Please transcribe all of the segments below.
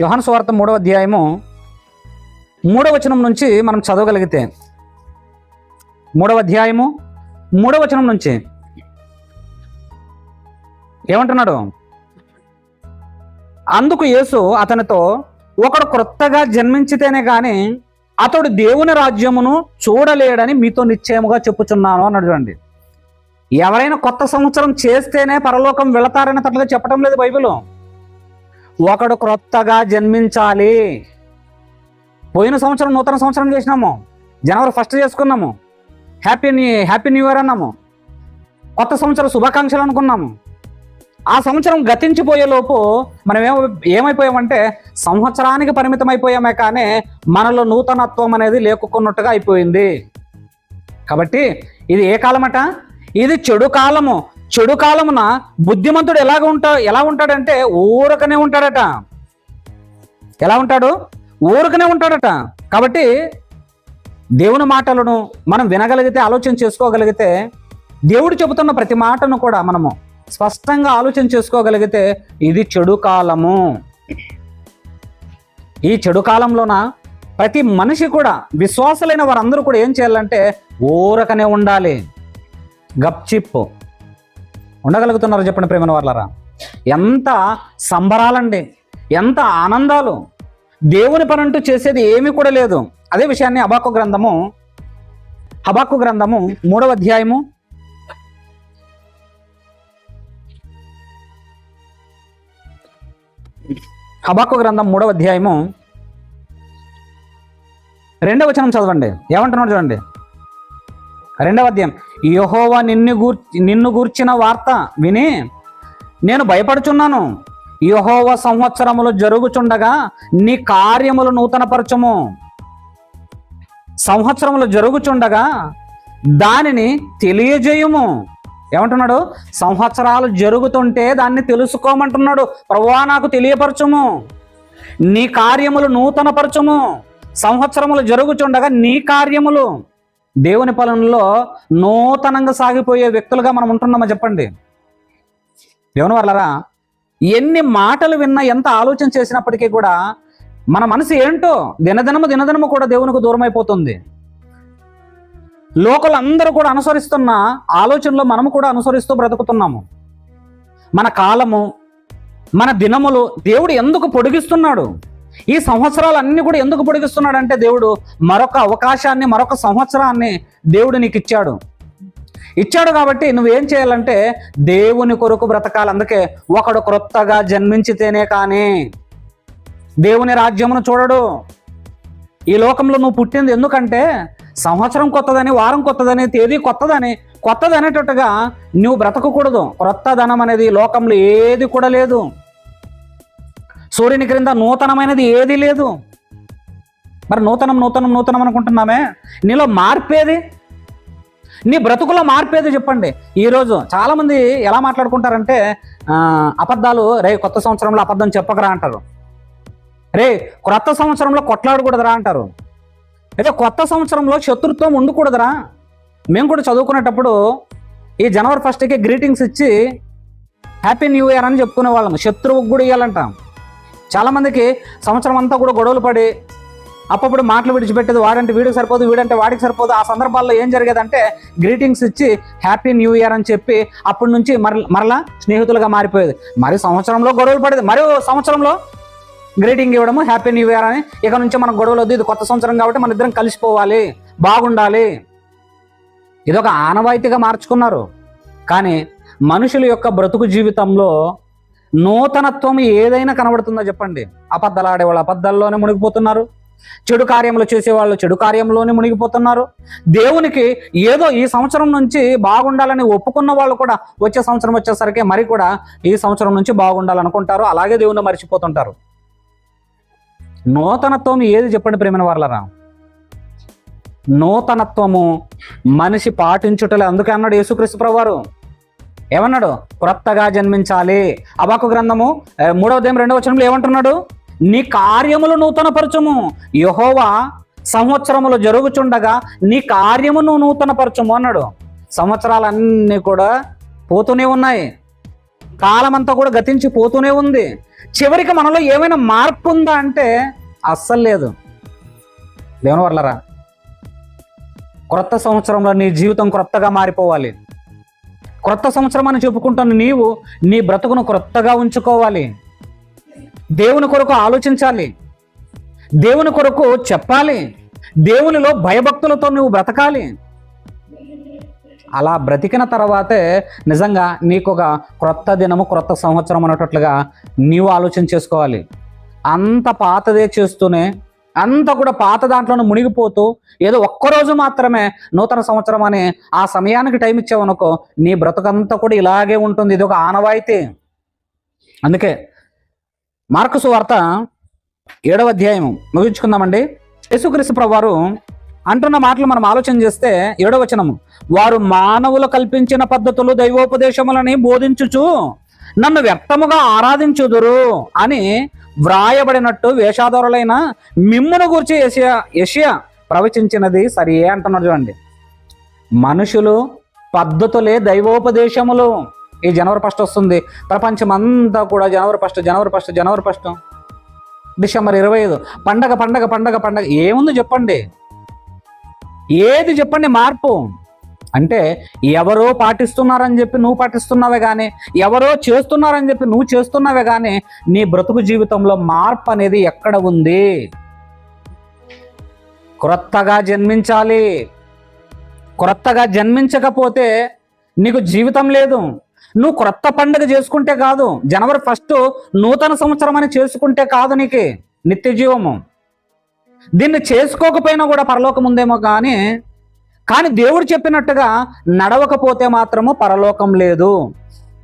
యోహాను సువార్త మూడవ అధ్యాయము మూడవ వచనం నుంచి మనం చదవగలిగితే మూడవ అధ్యాయము మూడవ వచనం నుంచి ఏమంటున్నాడు? అందుకు యేసు అతనితో ఒకడు క్రొత్తగా జన్మించితేనే కానీ అతడు దేవుని రాజ్యమును చూడలేడని మీతో నిశ్చయముగా చెప్పుచున్నాను అన్నాడు చూడండి. ఎవరైనా కొత్త సంవత్సరం చేస్తేనే పరలోకం వెళతారనే తట్టుగా చెప్పడం లేదు బైబిల్. ఒకడు క్రొత్తగా జన్మించాలి. పోయిన సంవత్సరం నూతన సంవత్సరం చేసినాము. జనవరి ఫస్ట్ చేసుకున్నాము. Happy new happy new year అన్నాము. కొత్త సంవత్సరం శుభాకాంక్షలు అనుకున్నాము. ఆ సంవత్సరం గతించిపోయేలోపు మనం ఏమ ఏమైపోయామంటే సంవత్సరానికి పరిమితం అయిపోయామే కానీ మనలో నూతనత్వం అనేది లేకున్నట్టుగా అయిపోయింది. కాబట్టి ఇది ఏ కాలమట? ఇది చెడు కాలము. చెడు కాలమున బుద్ధిమంతుడు ఎలాగ ఉంటా ఎలా ఉంటాడంటే ఊరకనే ఉంటాడట. ఎలా ఉంటాడు? ఊరకనే ఉంటాడట. కాబట్టి దేవుని మాటలను మనం వినగలిగితే ఆలోచన చేసుకోగలిగితే దేవుడు చెబుతున్న ప్రతి మాటను కూడా మనము స్పష్టంగా ఆలోచన చేసుకోగలిగితే ఇది చెడు కాలము. ఈ చెడు కాలంలోన ప్రతి మనిషి కూడా విశ్వాసులైన వారందరూ కూడా ఏం చేయాలంటే ఊరకనే ఉండాలి. గప్చిప్ ఉండగలుగుతున్నారు చెప్పండి ప్రేమ వాళ్ళరా ఎంత సంబరాలండి ఎంత ఆనందాలు. దేవుని పనంటూ చేసేది ఏమీ కూడా లేదు. అదే విషయాన్ని అబాకు గ్రంథము హబాకు గ్రంథము మూడవ అధ్యాయము. హబాకు గ్రంథం మూడవ అధ్యాయము. రెండవ వచనం చదవండి. ఏమంటున్నాడు చూడండి. రెండవ అధ్యాయం. యహోవా నిన్ను గూర్ నిన్ను గూర్చిన వార్త విని నేను భయపడుచున్నాను. యహోవ సంవత్సరములు జరుగుచుండగా నీ కార్యములు నూతనపరచము. సంవత్సరములు జరుగుచుండగా దానిని తెలియజేయము. ఏమంటున్నాడు? సంవత్సరాలు జరుగుతుంటే దాన్ని తెలుసుకోమంటున్నాడు. ప్రభువా నాకు తెలియపరచము. నీ కార్యములు నూతనపరచము. సంవత్సరములు జరుగుచుండగా నీ కార్యములు. దేవుని పాలనలో నూతనంగా సాగిపోయే వ్యక్తులుగా మనం ఉంటున్నామో చెప్పండి? దేవుని వాళ్ళరా ఎన్ని మాటలు విన్నా ఎంత ఆలోచన చేసినప్పటికీ కూడా మన మనసు ఏంటో దినదినము దినదినము కూడా దేవునికి దూరం అయిపోతుంది లోకలందరూ కూడా అనుసరిస్తున్న ఆలోచనలో మనము కూడా అనుసరిస్తూ బ్రతుకుతున్నాము. మన కాలము మన దినములు దేవుడు ఎందుకు పొడిగిస్తున్నాడు? ఈ సంవత్సరాలన్నీ కూడా ఎందుకు పొడిగిస్తున్నాడు అంటే దేవుడు మరొక అవకాశాన్ని మరొక సంవత్సరాన్ని దేవుడు నీకు ఇచ్చాడు. ఇచ్చాడు కాబట్టి నువ్వేం చేయాలంటే దేవుని కొరకు బ్రతకాలి. అందుకే ఒకడు క్రొత్తగా జన్మించితేనే కానీ దేవుని రాజ్యమును చూడడు. ఈ లోకంలో నువ్వు పుట్టింది ఎందుకంటే సంవత్సరం కొత్తదని వారం కొత్తదని తేదీ కొత్తదని కొత్తది అనేటట్టుగా నువ్వు బ్రతకకూడదు. క్రొత్తదనం అనేది ఈ లోకంలో ఏది కూడా లేదు. సూర్యుని క్రింద నూతనమైనది ఏది లేదు. మరి నూతనం నూతనం నూతనం అనుకుంటున్నామే? నీలో మార్పేది? నీ బ్రతుకులో మార్పేది చెప్పండి. ఈరోజు చాలామంది ఎలా మాట్లాడుకుంటారంటే అబద్ధాలు రే కొత్త సంవత్సరంలో అబద్ధం చెప్పకరా అంటారు. రే క్రొత్త సంవత్సరంలో కొట్లాడకూడదురా అంటారు. అయితే కొత్త సంవత్సరంలో శత్రుత్వం ఉండకూడదురా. మేము కూడా చదువుకునేటప్పుడు ఈ జనవరి ఫస్ట్కి గ్రీటింగ్స్ ఇచ్చి హ్యాపీ న్యూ ఇయర్ అని చెప్పుకునే వాళ్ళం. శత్రువుకు కూడా ఇవ్వాలంట చాలామందికి సంవత్సరం అంతా కూడా గొడవలు పడి అప్పుడు మాటలు విడిచిపెట్టేది వాడంటే వీడికి సరిపోదు వీడంటే వాడికి సరిపోదు. ఆ సందర్భాల్లో ఏం జరిగేదంటే గ్రీటింగ్స్ ఇచ్చి హ్యాపీ న్యూ ఇయర్ అని చెప్పి అప్పటి నుంచి మర మరలా స్నేహితులుగా మారిపోయేది. మరి సంవత్సరంలో గొడవలు పడేది మరి సంవత్సరంలో గ్రీటింగ్ ఇవ్వడము హ్యాపీ న్యూ ఇయర్ అని ఇక నుంచి మనం గొడవలు వద్దు ఇది కొత్త సంవత్సరం కాబట్టి మన ఇద్దరం కలిసిపోవాలి బాగుండాలి. ఇదొక ఆనవాయితీగా మార్చుకున్నారు. కానీ మనుషుల యొక్క బ్రతుకు జీవితంలో నూతనత్వం ఏదైనా కనబడుతుందో చెప్పండి. అబద్ధాలు ఆడేవాళ్ళు అబద్ధాల్లోనే మునిగిపోతున్నారు. చెడు కార్యములు చేసేవాళ్ళు చెడు కార్యంలోనే మునిగిపోతున్నారు. దేవునికి ఏదో ఈ సంవత్సరం నుంచి బాగుండాలని ఒప్పుకున్న వాళ్ళు కూడా వచ్చే సంవత్సరం వచ్చేసరికి మరి కూడా ఈ సంవత్సరం నుంచి బాగుండాలనుకుంటారు. అలాగే దేవుని మర్చిపోతుంటారు. నూతనత్వం ఏది చెప్పండి ప్రేమైన వాళ్ళరా నూతనత్వము మనిషి పాటించుటలే. అందుకే అన్నాడు యేసుక్రీస్తు ప్రభువారు. ఏమన్నాడు? క్రొత్తగా జన్మించాలి. అబాకు గ్రంథము ఆ, మూడవ దేం రెండవ వచనంలో ఏమంటున్నాడు? నీ కార్యములు నూతనపరచము. యహోవా సంవత్సరములు జరుగుచుండగా నీ కార్యమును నూతనపరచము అన్నాడు. సంవత్సరాలన్నీ కూడా పోతూనే ఉన్నాయి. కాలమంతా కూడా గతించి పోతూనే ఉంది. చివరికి మనలో ఏమైనా మార్పు ఉందా అంటే అస్సలు లేదు. దేవుని వర్లరా క్రొత్త సంవత్సరంలో నీ జీవితం క్రొత్తగా మారిపోవాలి. క్రొత్త సంవత్సరం అని చెప్పుకుంటున్న నీవు నీ బ్రతుకును క్రొత్తగా ఉంచుకోవాలి. దేవుని కొరకు ఆలోచించాలి. దేవుని కొరకు చెప్పాలి. దేవునిలో భయభక్తులతో నువ్వు బ్రతకాలి. అలా బ్రతికిన తర్వాతే నిజంగా నీకు ఒక క్రొత్త దినము క్రొత్త సంవత్సరం అన్నట్లుగా నీవు ఆలోచన చేసుకోవాలి. అంత పాతదే చేస్తూనే అంత కూడా పాత దాంట్లోనే మునిగిపోతూ ఏదో ఒక్కరోజు మాత్రమే నూతన సంవత్సరం అని ఆ సమయానికి టైం ఇచ్చావనుకో నీ బ్రతుకంతా కూడా ఇలాగే ఉంటుంది. ఇది ఒక ఆనవాయితీ. అందుకే మార్కుసు వార్త ఏడవ అధ్యాయం ముగించుకుందామండి. యేసుక్రీస్తు ప్రభువారు అంటున్న మాటలు మనం ఆలోచన చేస్తే ఏడవ వచనము. వారు మానవులు కల్పించిన పద్ధతులు దైవోపదేశములని బోధించుచు నన్ను వ్యక్తముగా ఆరాధించుదురు అని వ్రాయబడినట్టు వేషాధారులైన మిమ్మును గురించి యషియా యషియా ప్రవచించినది సరియే అంటున్నాడు చూడండి. మనుషులు పద్ధతులే దైవోపదేశములు. ఈ జనవరి ఫస్ట్ వస్తుంది. ప్రపంచం అంతా కూడా జనవరి ఫస్ట్ జనవరి ఫస్ట్ జనవరి ఫస్ట్. డిసెంబర్ ఇరవై ఐదు. పండగ పండగ పండగ పండగ. ఏముంది చెప్పండి? ఏది చెప్పండి? మార్పు. అంటే ఎవరో పాటిస్తున్నారని చెప్పి నువ్వు పాటిస్తున్నావే కానీ ఎవరో చేస్తున్నారని చెప్పి నువ్వు చేస్తున్నావే కానీ నీ బ్రతుకు జీవితంలో మార్పు అనేది ఎక్కడ ఉంది? క్రొత్తగా జన్మించాలి. క్రొత్తగా జన్మించకపోతే నీకు జీవితం లేదు. నువ్వు క్రొత్త పండుగ చేసుకుంటే కాదు జనవరి ఫస్ట్ నూతన సంవత్సరం అని చేసుకుంటే కాదు నీకు నిత్య జీవము. దీన్ని చేసుకోకపోయినా కూడా పరలోకం ఉందేమో కానీ కానీ దేవుడు చెప్పినట్టుగా నడవకపోతే మాత్రము పరలోకం లేదు.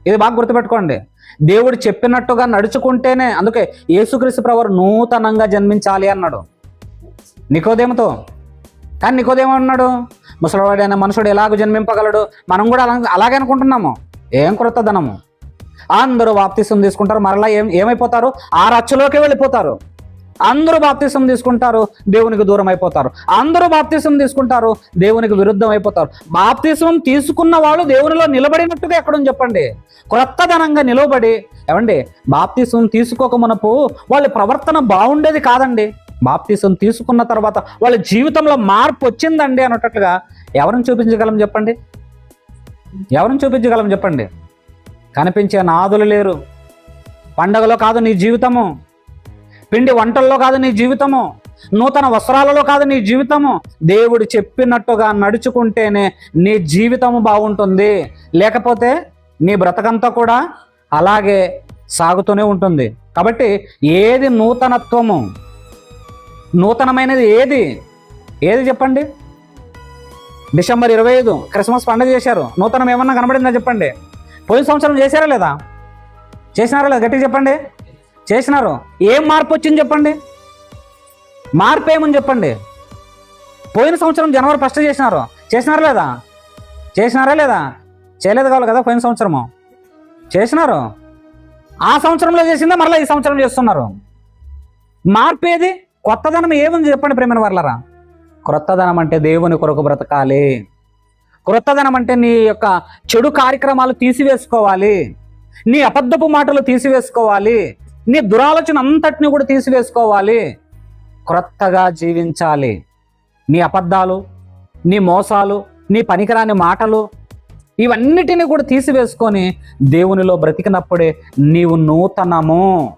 ఇది బాగా గుర్తుపెట్టుకోండి. దేవుడు చెప్పినట్టుగా నడుచుకుంటేనే అందుకే యేసుక్రీస్తు ప్రవర్ నూతనంగా జన్మించాలి అన్నాడు. నికోదేమతో. కానీ నికోదేమో అన్నాడు ముసలివాడైన మనుషుడు ఎలాగ జన్మింపగలడు? మనం కూడా అలా అలాగే అనుకుంటున్నాము. ఏం క్రొత్తదనము అందరూ వాప్తిసం తీసుకుంటారు మరలా ఏం ఏమైపోతారు? ఆ రచ్చలోకి వెళ్ళిపోతారు. అందరూ బాప్తిసం తీసుకుంటారు దేవునికి దూరం అయిపోతారు. అందరూ బాప్తిసం తీసుకుంటారు దేవునికి విరుద్ధం అయిపోతారు. బాప్తిసం తీసుకున్న వాళ్ళు దేవునిలో నిలబడినట్టుగా ఎక్కడుంది చెప్పండి? క్రొత్తదనంగా నిలబడి ఏమండి? బాప్తిసం తీసుకోక మనపు వాళ్ళ ప్రవర్తన బాగుండేది కాదండి. బాప్తిసం తీసుకున్న తర్వాత వాళ్ళ జీవితంలో మార్పు వచ్చిందండి అన్నట్టుగా ఎవరిని చూపించగలం చెప్పండి? ఎవరిని చూపించగలం చెప్పండి? కనిపించే నాదులు లేరు. పండగలో కాదు నీ జీవితము. పిండి వంటల్లో కాదు నీ జీవితము. నూతన వస్త్రాలలో కాదు నీ జీవితము. దేవుడు చెప్పినట్టుగా నడుచుకుంటేనే నీ జీవితము బాగుంటుంది. లేకపోతే నీ బ్రతకంతా కూడా అలాగే సాగుతూనే ఉంటుంది. కాబట్టి ఏది నూతనత్వము? నూతనమైనది ఏది? ఏది చెప్పండి? డిసెంబర్ ఇరవై ఐదు క్రిస్మస్ పండుగ చేశారు. నూతనం ఏమన్నా కనబడిందా చెప్పండి? పోయిన సంవత్సరం చేశారా లేదా? చేసినారా లేదా? గట్టిగా చెప్పండి. చేసినారు? ఏం మార్పు వచ్చింది చెప్పండి? మార్పు ఏమని చెప్పండి? పోయిన సంవత్సరం జనవరి ఫస్ట్ చేసినారు. చేసినారా లేదా? చేసినారా లేదా? చేయలేదు కావాలి కదా పోయిన సంవత్సరము. చేసినారు? ఆ సంవత్సరంలో చేసిందా? మరలా ఈ సంవత్సరం చేస్తున్నారు. మార్పు ఏది కొత్తదనం ఏముంది చెప్పండి ప్రేమ వర్లరా? క్రొత్తదనం అంటే దేవుని కొరకు బ్రతకాలి. క్రొత్తదనం అంటే నీ యొక్క చెడు కార్యక్రమాలు తీసివేసుకోవాలి. నీ అబద్ధపు మాటలు తీసివేసుకోవాలి. నీ దురాలోచన అంతటిని కూడా తీసివేసుకోవాలి. క్రొత్తగా జీవించాలి. నీ అబద్ధాలు నీ మోసాలు నీ పనికిరాని మాటలు ఇవన్నిటిని కూడా తీసివేసుకొని దేవునిలో బ్రతికినప్పుడే నీవు నూతనము.